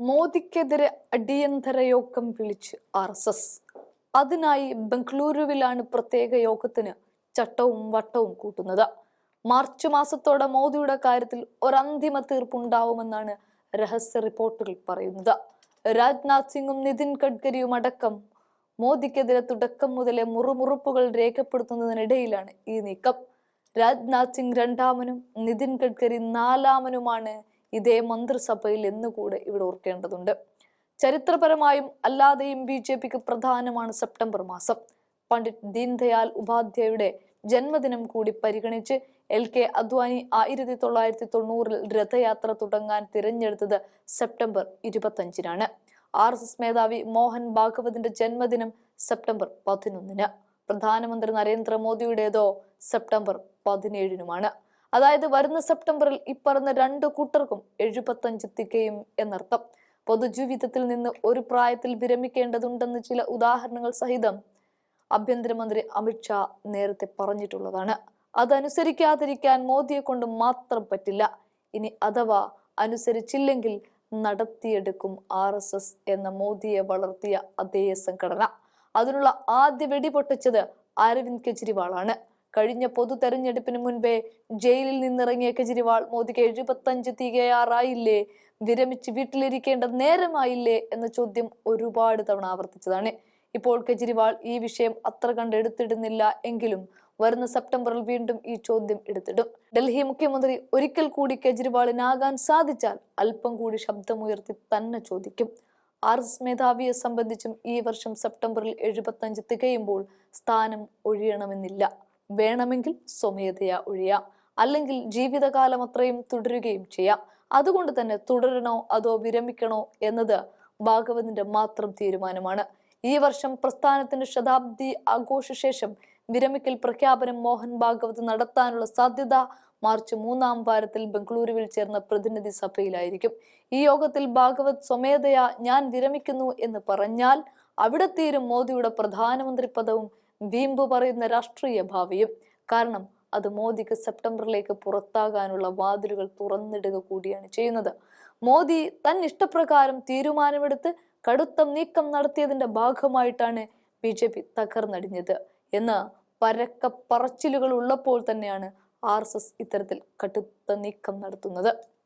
മോദിക്കെതിരെ അടിയന്തര യോഗം വിളിച്ച് ആർ എസ് എസ്. അതിനായി ബംഗളൂരുവിലാണ് പ്രത്യേക യോഗത്തിന് ചട്ടവും വട്ടവും കൂട്ടുന്നത്. മാർച്ച് മാസത്തോടെ മോദിയുടെ കാര്യത്തിൽ ഒരന്തിമ തീർപ്പുണ്ടാവുമെന്നാണ് രഹസ്യ റിപ്പോർട്ടുകൾ പറയുന്നത്. രാജ്നാഥ് സിംഗും നിതിൻ ഗഡ്കരിയും അടക്കം മോദിക്കെതിരെ തുടക്കം മുതലേ മുറുമുറുപ്പുകൾ രേഖപ്പെടുത്തുന്നതിനിടയിലാണ് ഈ നീക്കം. രാജ്നാഥ് സിംഗ് രണ്ടാമനും നിതിൻ ഗഡ്കരി നാലാമനുമാണ് ഇതേ മന്ത്രിസഭയിൽ എന്നുകൂടെ ഇവിടെ ഓർക്കേണ്ടതുണ്ട്. ചരിത്രപരമായും അല്ലാതെയും ബി ജെ പിക്ക് പ്രധാനമാണ് സെപ്റ്റംബർ മാസം. പണ്ഡിറ്റ് ദീൻദയാൽ ഉപാധ്യായയുടെ ജന്മദിനം കൂടി പരിഗണിച്ച് എൽ കെ അദ്വാനി ആയിരത്തി തൊള്ളായിരത്തി തൊണ്ണൂറിൽ രഥയാത്ര തുടങ്ങാൻ തിരഞ്ഞെടുത്തത് സെപ്റ്റംബർ ഇരുപത്തഞ്ചിനാണ്. ആർ എസ് എസ് മേധാവി മോഹൻ ഭാഗവതിന്റെ ജന്മദിനം സെപ്റ്റംബർ പതിനൊന്നിന്. പ്രധാനമന്ത്രി നരേന്ദ്രമോദിയുടേതോ സെപ്റ്റംബർ പതിനേഴിനുമാണ്. അതായത് വരുന്ന സെപ്റ്റംബറിൽ ഇപ്പറഞ്ഞ രണ്ടു കൂട്ടർക്കും എഴുപത്തഞ്ച് തികയും എന്നർത്ഥം. പൊതുജീവിതത്തിൽ നിന്ന് ഒരു പ്രായത്തിൽ വിരമിക്കേണ്ടതുണ്ടെന്ന് ചില ഉദാഹരണങ്ങൾ സഹിതം ആഭ്യന്തരമന്ത്രി അമിത്ഷാ നേരത്തെ പറഞ്ഞിട്ടുള്ളതാണ്. അതനുസരിക്കാതിരിക്കാൻ മോദിയെ കൊണ്ട് മാത്രം പറ്റില്ല. ഇനി അഥവാ അനുസരിച്ചില്ലെങ്കിൽ നടത്തിയെടുക്കും ആർ എസ് എസ് എന്ന മോദിയെ വളർത്തിയ അതേ സംഘടന. അതിനുള്ള ആദ്യ വെടിപൊട്ടിച്ചത് അരവിന്ദ് കെജ്രിവാളാണ്. കഴിഞ്ഞ പൊതു തെരഞ്ഞെടുപ്പിന് മുൻപേ ജയിലിൽ നിന്നിറങ്ങിയ കെജ്രിവാൾ മോദിക്ക് എഴുപത്തഞ്ച് തികയാറായില്ലേ? വിരമിച്ച് വീട്ടിലിരിക്കേണ്ട നേരമായില്ലേ? എന്ന ചോദ്യം ഒരുപാട് തവണ ആവർത്തിച്ചതാണ്. ഇപ്പോൾ കെജ്രിവാൾ ഈ വിഷയം അത്ര കണ്ട് എടുത്തിടുന്നില്ല എങ്കിലും വരുന്ന സെപ്റ്റംബറിൽ വീണ്ടും ഈ ചോദ്യം എടുത്തിടും. ഡൽഹി മുഖ്യമന്ത്രി ഒരിക്കൽ കൂടി കെജ്രിവാളിനാകാൻ സാധിച്ചാൽ അല്പം കൂടി ശബ്ദമുയർത്തി തന്നെ ചോദിക്കും. ആർ എസ് മേധാവിയെ സംബന്ധിച്ചും ഈ വർഷം സെപ്റ്റംബറിൽ എഴുപത്തഞ്ച് തികയുമ്പോൾ സ്ഥാനം ഒഴിയണമെന്നില്ല. വേണമെങ്കിൽ സ്വമേധയാ ഒഴിയാം. അല്ലെങ്കിൽ ജീവിതകാലം അത്രയും തുടരുകയും ചെയ്യാം. അതുകൊണ്ട് തന്നെ തുടരണോ അതോ വിരമിക്കണോ എന്നത് ഭാഗവതിന്റെ മാത്രം തീരുമാനമാണ്. ഈ വർഷം പ്രസ്ഥാനത്തിന്റെ ശതാബ്ദി ആഘോഷശേഷം വിരമിക്കൽ പ്രഖ്യാപനം മോഹൻ ഭാഗവത് നടത്താനുള്ള സാധ്യത മാർച്ച് മൂന്നാം വാരത്തിൽ ബംഗളൂരുവിൽ ചേർന്ന പ്രതിനിധി സഭയിലായിരിക്കും. ഈ യോഗത്തിൽ ഭാഗവത് സ്വമേധയാ ഞാൻ വിരമിക്കുന്നു എന്ന് പറഞ്ഞാൽ അവിടെ തീരും മോദിയുടെ പ്രധാനമന്ത്രി പദവും വീമ്പ് പറയുന്ന രാഷ്ട്രീയ ഭാവിയും. കാരണം അത് മോദിക്ക് സെപ്റ്റംബറിലേക്ക് പുറത്താകാനുള്ള വാതിലുകൾ തുറന്നിടുക കൂടിയാണ് ചെയ്യുന്നത്. മോദി തൻ ഇഷ്ടപ്രകാരം തീരുമാനമെടുത്ത് കടുത്ത നീക്കം നടത്തിയതിന്റെ ഭാഗമായിട്ടാണ് ബി ജെ പി തകർന്നടിഞ്ഞത്. എന്ന് പരക്ക പറച്ചിലുകൾ ഉള്ളപ്പോൾ തന്നെയാണ് ആർ എസ് എസ് ഇത്തരത്തിൽ കടുത്ത നീക്കം നടത്തുന്നത്.